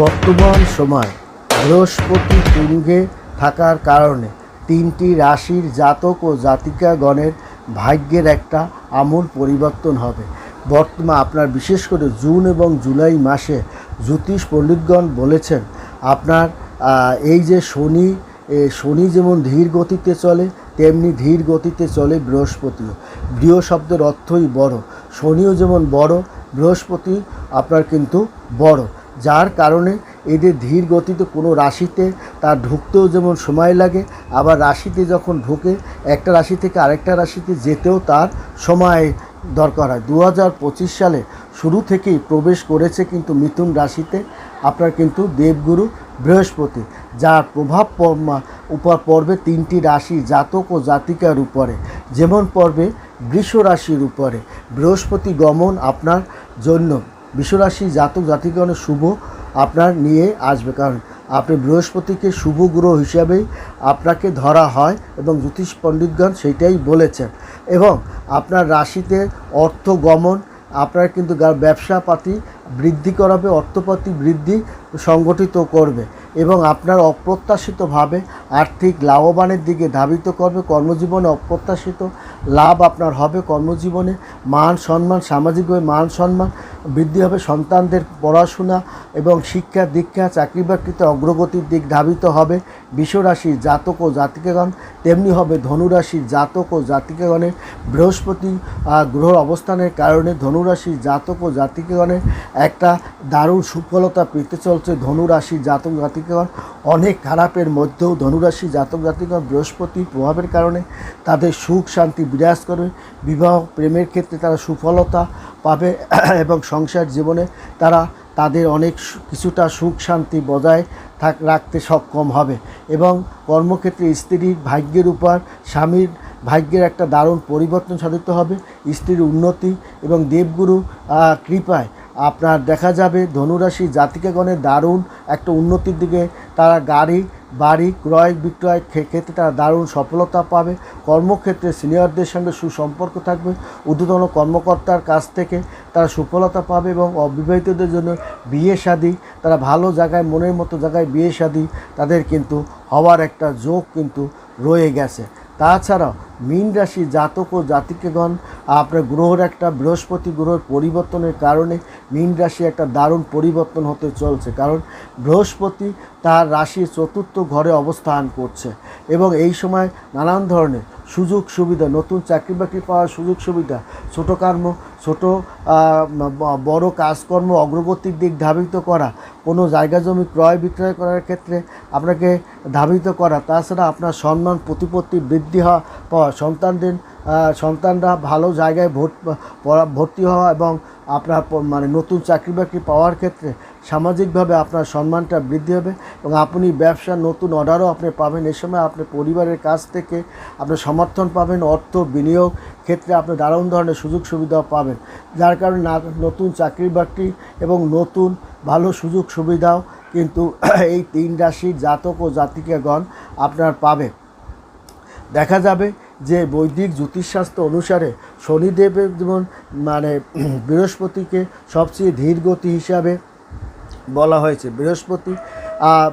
বর্তমান সময় বৃহস্পতি তুঙ্গে থাকার কারণে তিনটি রাশির জাতক ও জাতিকাগণের ভাগ্যের একটা আমূল পরিবর্তন হবে। বর্তমান আপনার বিশেষ করে জুন এবং জুলাই মাসে জ্যোতিষ পণ্ডিতগণ বলেছেন, আপনার এই যে শনি শনি যেমন ধীর গতিতে চলে, তেমনি ধীর গতিতে চলে বৃহস্পতিও। গৃহ শব্দের অর্থই বড়। শনিও যেমন বড়, বৃহস্পতি আপনার কিন্তু বড়। যার কারণে এদের ধীর গতিতে কোনো রাশিতে তার ঢুকতেও যেমন সময় লাগে, আবার রাশিতে যখন ঢুকে একটা রাশি থেকে আরেকটা রাশিতে যেতেও তার সময় দরকার হয়। দু হাজার পঁচিশ সালে শুরু থেকেই প্রবেশ করেছে কিন্তু মিথুন রাশিতে আপনার কিন্তু দেবগুরু বৃহস্পতি, যার প্রভাব উপর পর্বে তিনটি রাশি, জাতক ও জাতিকার উপরে। যেমন পর্বে বৃষ রাশির উপরে। বৃহস্পতি গমন আপনার জন্য। বিশ্বরাশি জাতক জাতিগণের শুভ আপনার নিয়ে আসবে, কারণ আপনি বৃহস্পতিকে শুভ গ্রহ হিসাবেই আপনাকে ধরা হয় এবং জ্যোতিষ পণ্ডিতগণ সেইটাই বলেছেন। এবং আপনার রাশিতে অর্থ গমন, আপনার কিন্তু ব্যবসাপাতি বৃদ্ধি করাবে, অর্থপাতি বৃদ্ধি সংগঠিত করবে। এবং আপনার অপ্রত্যাশিতভাবে আর্থিক লাভবানের দিকে ধাবিত করবে, কর্মজীবনে অপ্রত্যাশিত লাভ আপনার হবে কর্মজীবনে। মান সম্মান সামাজিকভাবে মান সম্মান বৃদ্ধি হবে, সন্তানদের পড়াশোনা এবং শিক্ষা দীক্ষা, চাকরি বাকরিতে অগ্রগতির দিক ধাবিত হবে। বিশ্বরাশির জাতক ও জাতিকাগণ, তেমনি হবে ধনুরাশির জাতক ও জাতিকাগণের। বৃহস্পতি গ্রহ অবস্থানের কারণে ধনুরাশির জাতক ও জাতিকাগণের একটা দারুণ সুফলতা পেতে চলছে ধনুরাশির জাতক জাতিকাগণ অনেক খারাপের মধ্যেও ধনুরাশি জাতক জাতিগণ বৃহস্পতির প্রভাবের কারণে তাদের সুখ, শান্তি বিরাজ করবে বিবাহ প্রেমের ক্ষেত্রে তারা সুফলতা পাবে এবং সংসার জীবনে তারা তাদের অনেক কিছুটা সুখ, শান্তি বজায় থাক, রাখতে সক্ষম হবে এবং কর্মক্ষেত্রে স্ত্রীর ভাগ্যের উপর স্বামীর ভাগ্যের একটা দারুণ পরিবর্তন সাধিত হবে। স্ত্রীর উন্নতি এবং দেবগুরু কৃপায় আপনার দেখা যাবে ধনুরাশি জাতিকাগণের দারুণ একটা উন্নতির দিকে। তারা গাড়ি, বাড়ি, ক্রয়, বিক্রয় ক্ষেত্রে তারা দারুণ সফলতা পাবে। কর্মক্ষেত্রে সিনিয়রদের সঙ্গে সুসম্পর্ক থাকবে। ঊর্ধ্বতন কর্মকর্তার কাছ থেকে তারা সুফলতা পাবে এবং অবিবাহিতদের জন্য বিয়ে শাদী তারা ভালো জায়গায়, মনের মতো জায়গায় বিয়ে শাদী তাদের কিন্তু হওয়ার একটা যোগ কিন্তু রয়ে গেছে। তাছাড়াও মীন রাশি জাতক ও জাতিকেগণ, আপনার গ্রহর একটা বৃহস্পতি গ্রহের পরিবর্তনের কারণে মীন রাশি একটা দারুণ পরিবর্তন হতে চলছে। কারণ বৃহস্পতি তার রাশির চতুর্থ ঘরে অবস্থান করছে এবং এই সময় নানান ধরনের সুযোগ সুবিধা, নতুন চাকরি বাকরি পাওয়ার সুযোগ সুবিধা, ছোটো কর্ম, ছোটো বড় কাজকর্ম, অগ্রগতির দিক ধাবিত করা, কোনো জায়গা জমি ক্রয় বিক্রয় করার ক্ষেত্রে আপনাকে ধাবিত করা, তাছাড়া আপনার সম্মান, প্রতিপত্তি বৃদ্ধি হওয়া পাওয়া সন্তানদের সন্তানরা ভালো জায়গায় ভর্তি হওয়া এবং আপনার মানে নতুন চাকরি বাকরি পাওয়ার ক্ষেত্রে সামাজিকভাবে আপনার সম্মানটা বৃদ্ধি হবে এবং আপনি ব্যবসার নতুন অর্ডারও আপনি পাবেন। এ সময় আপনি পরিবারের কাছ থেকে আপনি সমর্থন পাবেন, অর্থ বিনিয়োগ ক্ষেত্রে আপনি দারুণ ধরনের সুযোগ সুবিধা পাবেন। যার কারণে নতুন চাকরি বাকরি এবং নতুন ভালো সুযোগ সুবিধাও কিন্তু এই তিন রাশির জাতক ও জাতিকাগণ আপনার পাবে। দেখা যাবে যে বৈদিক জ্যোতিষশাস্ত্র অনুসারে শনিদেবের যেমন মানে বৃহস্পতিকে সবচেয়ে ধীর গতি হিসাবে বলা হয়েছে। বৃহস্পতি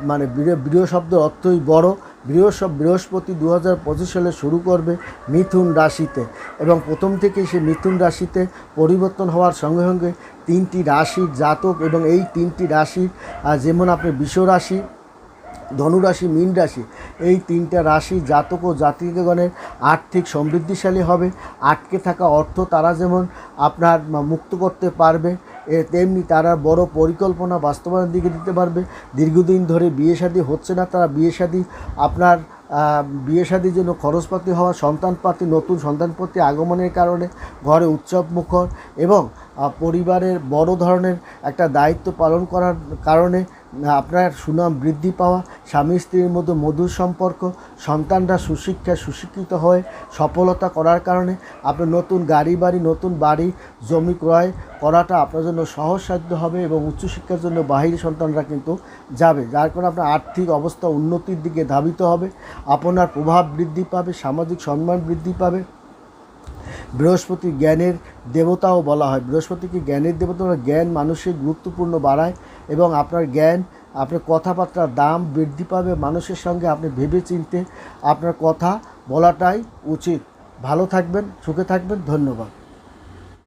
মানে বৃহ- শব্দের অর্থই বড়। বৃহস্প বৃহস্পতি দু হাজার পঁচিশ সালে শুরু করবে মিথুন রাশিতে এবং প্রথম থেকে সে মিথুন রাশিতে পরিবর্তন হওয়ার সঙ্গে সঙ্গে তিনটি রাশির জাতক এবং এই তিনটি রাশির যেমন আপনি বিষ রাশি ধনুরাশি মীন রাশি এই তিনটা রাশি জাতক ও জাতিগণের আর্থিক সমৃদ্ধিশালী হবে। আটকে থাকা অর্থ তারা যেমন আপনার মুক্ত করতে পারবে, এ তেমনি তারা বড় পরিকল্পনা বাস্তবায়নের দিকে দিতে পারবে। দীর্ঘদিন ধরে বিয়ে শাদী হচ্ছে না, তারা বিয়ে শাদী আপনার বিয়ে শাদির জন্য খরচপাতি হওয়া, সন্তানপাতি, নতুন সন্তানপাতি আগমনের কারণে ঘরে উৎসবমুখর এবং পরিবারের বড় ধরনের একটা দায়িত্ব পালন করার কারণে আপনার সুনাম বৃদ্ধি পাওয়া, স্বামী স্ত্রীর মধ্যে মধুর সম্পর্ক, সন্তানরা সুশিক্ষায় সুশিক্ষিত হয়ে সফলতা করার কারণে আপনার নতুন গাড়ি বাড়ি, নতুন বাড়ি, জমি ক্রয় করাটা আপনার জন্য সহজসাধ্য হবে এবং উচ্চশিক্ষার জন্য বাহিরি সন্তানরা কিন্তু যাবে, যার কারণে আপনার আর্থিক অবস্থা উন্নতির দিকে ধাবিত হবে, আপনার প্রভাব বৃদ্ধি পাবে, সামাজিক সম্মান বৃদ্ধি পাবে। বৃহস্পতি জ্ঞানের দেবতাও বলা হয়। বৃহস্পতিকে জ্ঞানের দেবতা জ্ঞান মানুষের গুরুত্বপূর্ণ বাড়ায় এবং আপনার জ্ঞান, আপনার কথাবার্তার দাম বৃদ্ধি পাবে মানুষের সঙ্গে আপনি ভেবে চিনতে আপনার কথা বলাটাই উচিত। ভালো থাকবেন, সুখে থাকবেন। ধন্যবাদ।